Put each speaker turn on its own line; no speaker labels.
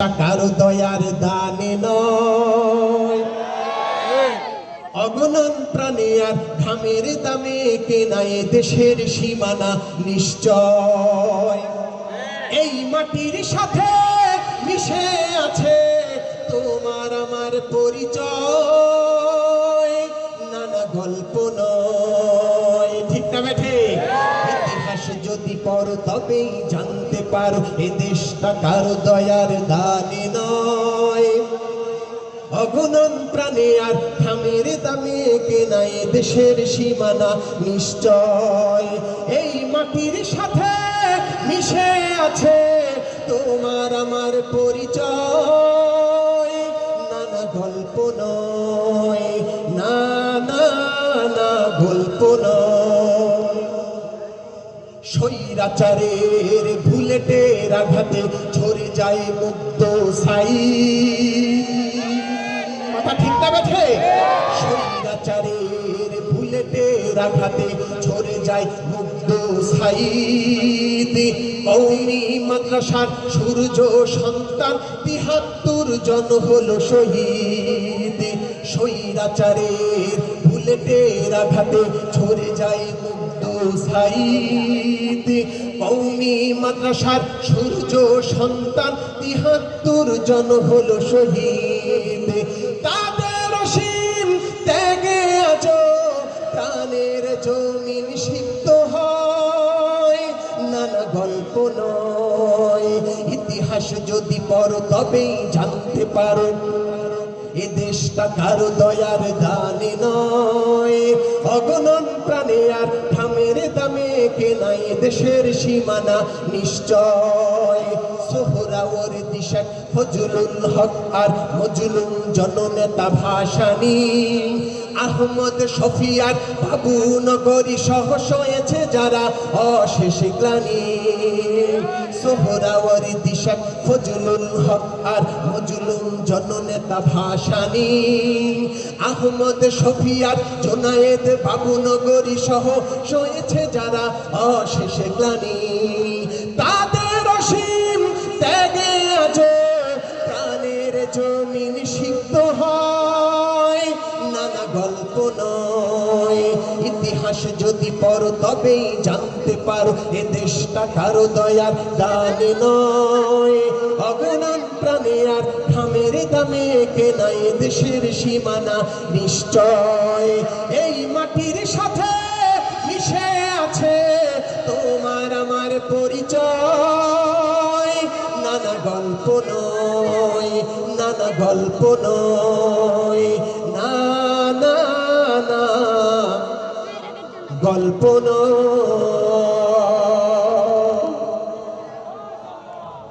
কারও দয়ার দানে নয়। অগণন প্রাণে আর ঘামের দামে কেনায় দেশের সীমানা নিশ্চয়। এই মাটির সাথে মিশে আছে তোমার আমার পরিচয়। নানা গল্প নয়। যদি পড়ো তবেই জানতে পারো, এ দেশটা কারও দয়ার দানে নয়। অগণন প্রাণে আর থামের দামে কেনায় দেশের সীমানা নিশ্চয়। এই মাটির সাথে মিশে আছে তোমার আমার পরিচয়। নানা গল্প নয় না না গল্প স্বৈরাচারের বুলেটের আঘাতে ঝরে যায় মুক্ত সাই কথা ঠিক না বেঠে? স্বৈরাচারের বুলেটের আঘাতে ঝরে যায় মুক্ত সাইদ কৌমি মাদ্রাসার সূর্য সন্তান তিহাত্তর জন হলো শহীদ। স্বৈরাচারের বুলেটের আঘাতে ঝরে যায় মুক্ত সাইদ। কৌমি মাদ্রাসার সূর্য সন্তান, তিহাত্তর জন হলো শহীদ। তাদের ত্যাগে আজ প্রাণের জমিন সিদ্ধ হয়। নানা গল্প নয়, ইতিহাস যদি পড়ো তবেই জানতে পারো। এ দেশটা কারও দয়ার দানে নয়। অগণন প্রাণে আর থামের দামে কেনাই দেশের সীমানা নিশ্চয়। সোহরাওয়ার দিশাক ফজলুল হক আর মজলুম জননেতা ভাসানি। আহমদ শফিয়ার বাবু নগরী সহ সয়েছে যারা অশেষ গ্লানি। সোহরাওয়ারি দিশাক, ফজলুল হক আর জননেতা ভাসানি। আহমদ জোনায়েদ বাবু নগরী সহ সয়েছে যারা অশেষ গ্লানি। তাদের অসীম ত্যাগে আজ প্রাণের জমিন সিদ্ধ হয়, নানা গল্প নয়। ইতিহাস যদি পড়ো, তবেই জানতে পারো, এ দেশটা কারও দয়ার দানে নয়। অগণন প্রাণে আর খামের দামে কেনায় দেশের সীমানা নিশ্চয়। এই মাটির সাথে মিশে আছে তোমার আমার পরিচয়। নানা গল্প নয়, নানা গল্প নয় গল্প নয়।